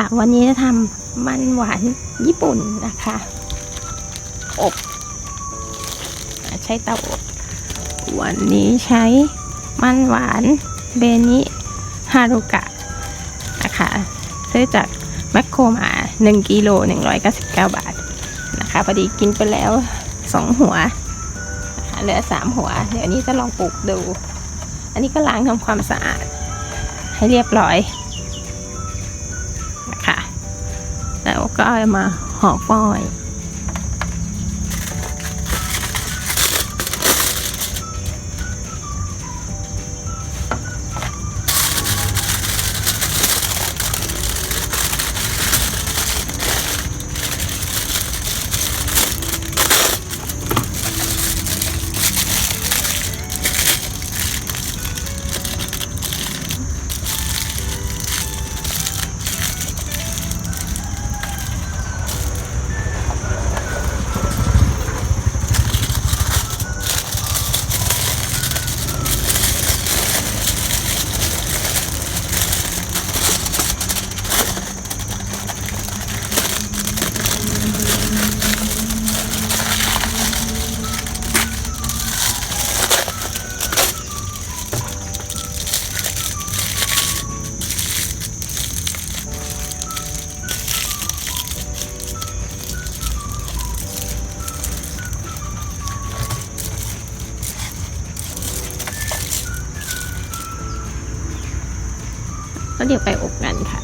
ค่ะ วันนี้จะทำมันหวานญี่ปุ่นนะคะ อบใช้เตาอบ วันนี้ใช้มันหวานเบนิฮารุกะนะคะซื้อจากแมคโครมา 1กิโล199 บาทนะคะพอดีกินไปแล้ว 2 หัวนะคะเหลือ 3 หัว เดี๋ยวนี้จะลองปลูกดู อันนี้ก็ล้างทำความสะอาดให้เรียบร้อย ก็เอามาห่อฟอย แล้วเดี๋ยวไปอบกันค่ะ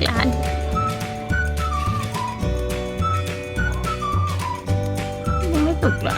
กร้าน ยังไม่สุกเหรอ